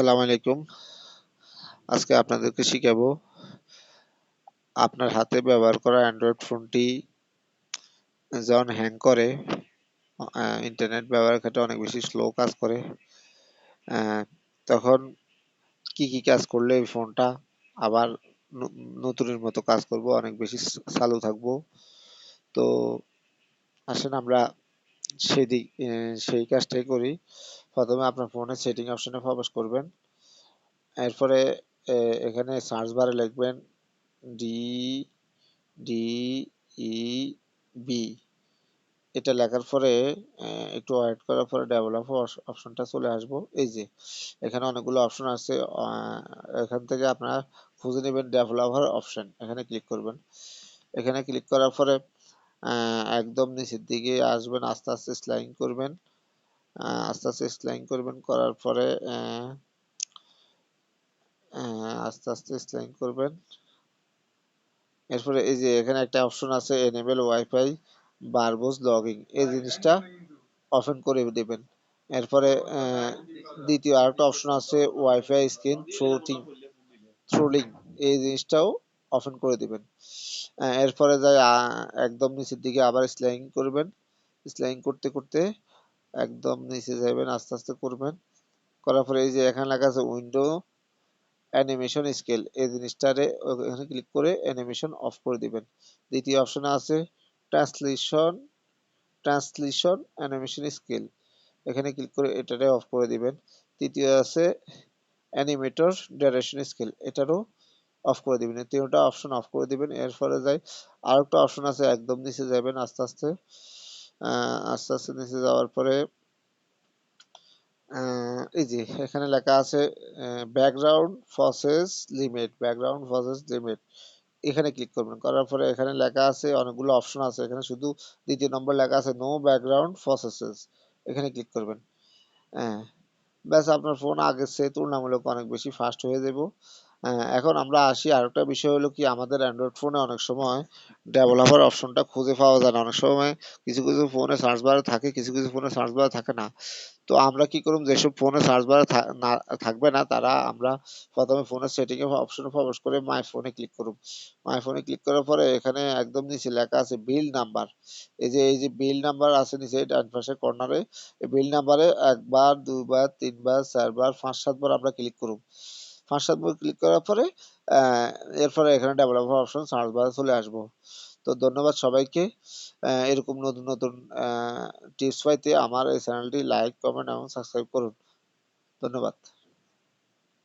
আসসালামু আলাইকুম। আজকে আপনাদেরকে শিখাবো আপনার হাতে ব্যবহার করা অ্যান্ড্রয়েড ফোনটি যখন হ্যাং করে ইন্টারনেট ব্যবহারের ক্ষেত্রে অনেক বেশি স্লো কাজ করে তখন কি কি কাজ করলে এই ফোনটা আবার নতুনের মতো কাজ করব, অনেক বেশি চালু থাকব। তো আসেন আমরা সেদিক সেই কাজটাই করি। প্রথমে আপনার ফোনের সেটিং অপশনে প্রবেশ করবেন। এরপরে এখানে সার্চ বারে লিখবেন ডি ডি ই বি এটা লেখার পরে একটু ওয়েট করার পরে ডেভেলপ অপশনটা চলে আসব। এই যে, এখানে অনেকগুলো অপশন আছে। এখান থেকে আপনারা খুঁজে নেবেন ডেভেলপার অপশন এখানে ক্লিক করবেন। এখানে ক্লিক করার পরে একদম নিচের দিকে আসবেন, আস্তে আস্তে স্লাইং করবেন। আস্তে আস্তে স্লাইং করবেন, করার পরে আস্তে আস্তে স্লাইং করবেন। এরপরে এই যে এখানে একটা অপশন আছে এনেবল ওয়াইফাই বারবোস লগিং এই জিনিসটা অফেন করে দেবেন। এরপরে দ্বিতীয় আরেকটা অপশন আছে ওয়াইফাই স্ক্রিন থ্রোটিং থ্রোলিং এই জিনিসটাও অফেন করে দিবেন। এরপরে যাই একদম নিচের দিকে আবার স্লাইং করবেন। স্লাইং করতে করতে একদম নিচে যাবেন আস্তে আস্তে করবেন। করার পরে এই যে এখানে লেখা আছে উইন্ডো অ্যানিমেশন স্কেল এই জিনিসটারে এখানে ক্লিক করে অ্যানিমেশন অফ করে দিবেন। দ্বিতীয় অপশনে আছে ট্রান্সলেশন ট্রান্সলেশন অ্যানিমেশন স্কেল এখানে ক্লিক করে এটারে অফ করে দিবেন। তৃতীয় আছে অ্যানিমেটর ডাইরেকশন স্কেল এটারও অফ করে দিবেন। তিনটা অপশন অফ করে দিবেন। এর ফলে যাই, আরেকটা অপশন আছে, একদম নিচে যাবেন আস্তে আস্তে। আস্তে আস্তে নিচে যাওয়ার পরে এই যে এখানে লেখা আছে background process limit background process limit এখানে ক্লিক করবেন। করার পরে এখানে লেখা আছে, অনেকগুলো অপশন আছে। এখানে শুধু দ্বিতীয় নম্বর লেখা আছে নো ব্যাকগ্রাউন্ড প্রসেসেস এখানে ক্লিক করবেন। হ্যাঁ ব্যাস আপনার ফোন আগের চেয়ে তুলনামূলক অনেক বেশি ফাস্ট হয়ে যাব এখন আমরা আসি আরেকটা বিষয় হলো কি, আমাদের অ্যান্ড্রয়েড ফোনে অনেক সময় ডেভেলপার অপশনটা খুঁজে পাওয়া যায় না। অনেক সময় কিছু কিছু ফোনে সার্চ বারে থাকে, কিছু কিছু ফোনে সার্চ বারে থাকে না। তো আমরা কি করব যেসব ফোনে সার্চ বারে থাকবে না, তারা আমরা প্রথমে ফোনের সেটিংয়ে অপশনে প্রবেশ করে মাই ফোনে ক্লিক করব মাই ফোনে ক্লিক করার পরে এখানে একদম নিচে লেখা আছে বিল নাম্বার এই যে এই যে বিল নাম্বার আছে নিচে ডান পাশে কর্নারে এই বিল নাম্বারে একবার দুইবার তিনবার, চারবার, পাঁচ, সাতবার আমরা ক্লিক করব পাঁচ সাতবার ক্লিক করার পরে এরপরে এখানে ডেভেলপার অপশন সার্চ বারে চলে আসব। তো ধন্যবাদ সবাইকে। এরকম নতুন নতুন টিপস পাইতে আমার এই চ্যানেলটি লাইক কমেন্ট এবং সাবস্ক্রাইব করুন। ধন্যবাদ।